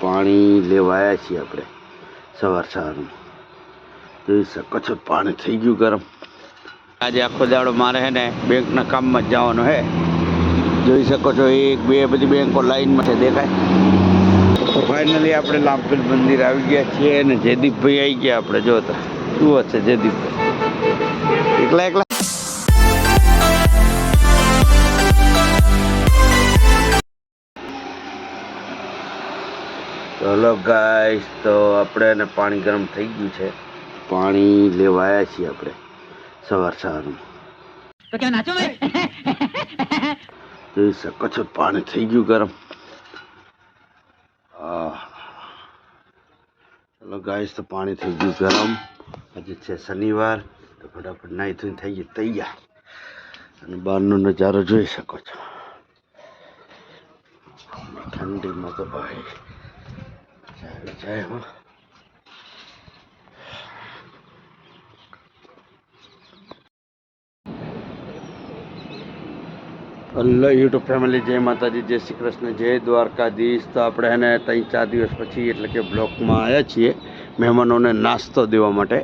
પાણી લેવાયા છીએ આપણે સવાર સવારનું જોઈ શકો છો પાણી થઈ ગયું ગરમ. આજે આખો દાડો મારે હે ને બેંકના કામમાં જ જવાનું હે. જોઈ શકો છો, એક, બે બધી બેંકો લાઈનમાં છે, દેખાય. તો ફાઇનલી આપણે લાંપીલ મંદિર આવી ગયા છીએ અને જયદીપભાઈ આવી ગયા આપણે જોતા શું હશે જયદીપભાઈ. એકલા એકલા. હેલો ગાઈસ તો આપણે ને પાણી ગરમ થઈ ગયું છે. પાણી લેવાયા છીએ આપણે સવાર સવારમાં. તો એ સકછત પાણી થઈ ગયું ગરમ. ચલો ગાઈસ તો પાણી થઈ ગયું ગરમ. આજે છે શનિવાર. તો ફટાફટ નાહી થઈને થઈ ગઈ તૈયાર. અને બહારનો નજારો જોઈ શકો છો. ઠંડીમાં તો ભાઈ Trời trời યુટ્યુબ ફેમિલી જય માતાજી જય શ્રી કૃષ્ણ જય દ્વારકાધીશ. તો આપણે એને ત્રણ ચાર દિવસ પછી એટલે કે બ્લોકમાં આવ્યા છીએ મહેમાનોને નાસ્તો દેવા માટે.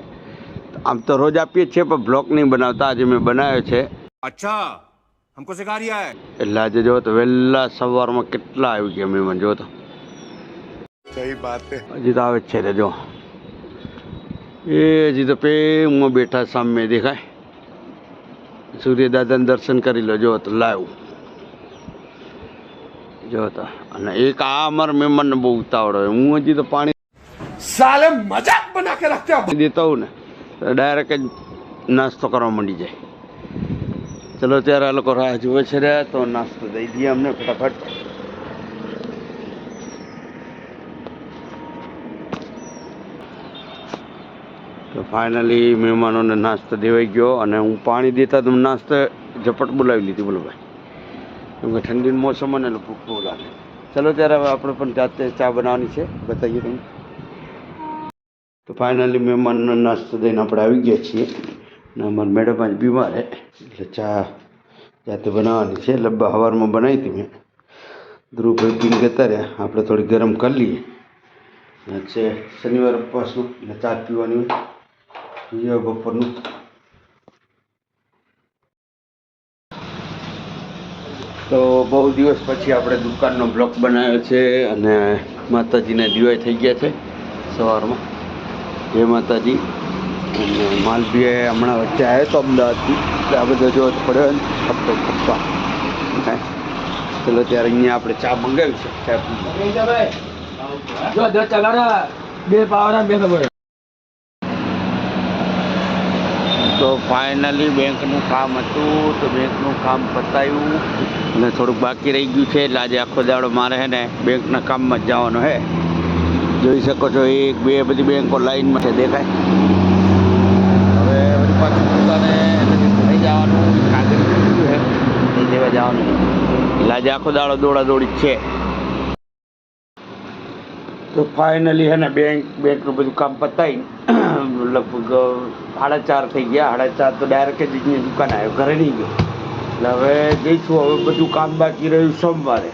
આમ તો રોજ આપીએ છીએ પણ બ્લોક નહીં બનાવતા. આજે મેં બનાવ્યો છે. અચ્છા હમકો સિખા રહ્યા એટલે આજે જોવો તો વહેલા સવારમાં કેટલા આવી ગયા મહેમાન જોવો તો. સહી વાત હજી તો આવે જ છે જો એ હજી તો પેમાં બેઠા સામે દેખાય સૂર્યદાદાને દર્શન કરી લો જો તો લાવ જો તો અને એક આ અમારા મહેમાનને બહુ ઉતાવળ હોય હું હજી તો પાણી સાલે મજાક બના કે રાખતા દેતા હું ને ડાયરેક્ટ જ નાસ્તો કરવા માંડી જાય ચલો ત્યારે આ લોકો રાહ જુએ છે રહ્યા તો નાસ્તો દઈ દઈએ અમને ફટાફટ તો ફાઇનલી મહેમાનોને નાસ્તો દેવાઈ ગયો અને હું પાણી દેતા તો નાસ્તો ઝપટ બોલાવી લીધી, બોલો ભાઈ. કેમ કે ઠંડીનું મોસમ અને ભૂખ બહુ લાગે. ચલો ત્યારે હવે આપણે પણ જાતે ચા બનાવવાની છે. બતાવીએ તમને. તો ફાઇનલી મહેમાનનો નાસ્તો દઈને આપણે આવી ગયા છીએ. અને અમારા મેડમ આજ બીમાર હે, એટલે ચા જાતે બનાવવાની છે. એટલે હવારમાં બનાવી હતી મેં. ધ્રુવભાઈ પીને જતા રહ્યા. આપણે થોડી ગરમ કરી લઈએ. છે શનિવાર ઉપવાસનું એટલે ચા પીવાની હોય. જોઈએ બપોરનું તો બહુ દિવસ પછી આપણે દુકાનનો બ્લોક બનાવ્યો છે અને માતાજીને દિવાળી થઈ ગયા છે સવારમાં. જય માતાજી. અને માલભીએ હમણાં વચ્ચે આવ્યો હતો અમદાવાદથી. એટલે આ બધો જો પડ્યો ને ખપતો ખપવા ચલો ત્યારે અહીંયા આપણે ચા મંગાવી છે ચા બે પાવડા બે ખબર તો ફાઇનલી બેંકનું કામ હતું, તો બેંકનું કામ પતાવ્યું અને થોડુંક બાકી રહી ગયું છે, એટલે આજે આખો દાડો મારે હે ને બેંકના કામમાં જ જવાનું હે. જોઈ શકો છો, એક, બે બધી બેંકો લાઈનમાં છે, દેખાય. હવે વળી પાછું પોતાને થઈ જવાનું, કાગળ લેવા જવાનું. એટલે આજે આખો દાડો દોડા દોડી છે. તો ફાઇનલી હે ને બેંક, બેંકનું બધું કામ પતાવી લગભગ સાડા ચાર થઈ ગયા. સાડા ચાર તો ડાયરેક્ટ જ દુકાન આવ્યો. ઘરે નહીં ગયો. એટલે હવે જઈશું. હવે બધું કામ બાકી રહ્યું સોમવારે.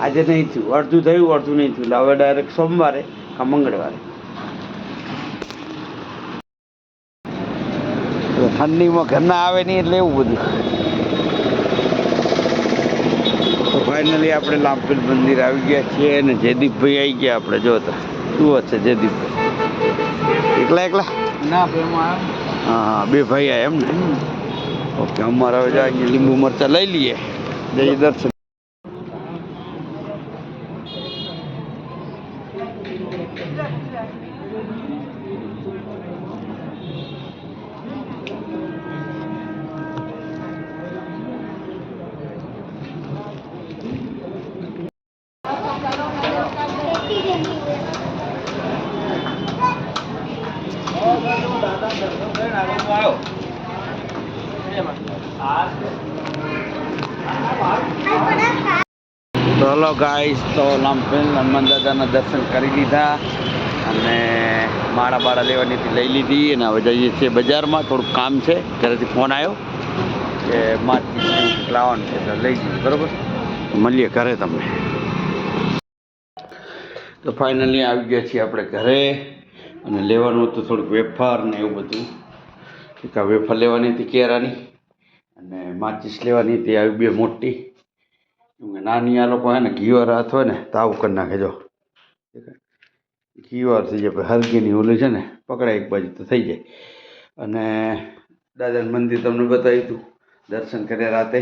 આજે નહીં થયું. અડધું થયું, અડધું નહીં થયું. એટલે હવે ડાયરેક્ટ સોમવારે કા મંગળવારે. ઠંડીમાં ઘરના આવે નહીં એટલે એવું બધું. તો ફાઇનલી આપણે લાંપીલ મંદિર આવી ગયા છીએ અને જયદીપભાઈ આવી ગયા આપણે. જોતા શું હશે જયદીપભાઈ. એકલા એકલા? હા બે ભાઈ એમ ને ઓકે અમારા લીંબુ મરચા લઈ લઈએ. જય દર્શન. તો હલો ગાઈસ તો લાંપેલ હનુમાન દાદાના દર્શન કરી લીધા અને માળા બાળા લેવાની લઈ લીધી અને હવે જઈએ છીએ બજારમાં. થોડુંક કામ છે, ઘરેથી ફોન આવ્યો કે માર્કેટ લાવવાનું છે તો લઈ જઈએ, બરોબર? મળીએ ઘરે તમને. તો ફાઇનલી આવી ગયા છીએ આપણે ઘરે અને લેવાનું હતું થોડુંક વેફર ને એવું બધું. એક આ વેફર લેવાની હતી કેરાની અને માચીસ લેવાની હતી આવી બે મોટી. નાની આ લોકો હે ને ઘીવાર હાથ હોય ને તાવ કરી નાખે જો. ઘીવાર થઈ જાય હરકીની ઓલું છે ને પકડાય એક બાજુ તો થઈ જાય. અને દાદાનું મંદિર તમને બતાવ્યું હતું દર્શન કર્યા રાતે.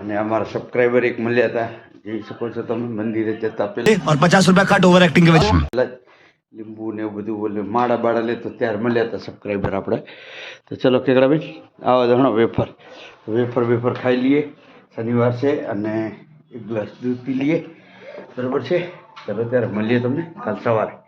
અને અમારા સબસ્ક્રાઈબર એક મળ્યા હતા જઈ શકો છો તમે મંદિરે જતા પહેલા. પચાસ રૂપિયા કાટ ઓવર એક્ટિંગ લીંબુ ને એવું બધું બોલે માળા બાળા લે તો ત્યારે મળ્યા હતા સબસ્ક્રાઈબર આપણે. તો ચલો કેકડાભાઈ આવો જાણો વેફર. વેફર વેફર ખાઈ લઈએ. શનિવાર છે અને એક ગ્લાસ દૂધ પી લઈએ. બરાબર છે? ચલો ત્યારે મળીએ તમને કાલ સવારે.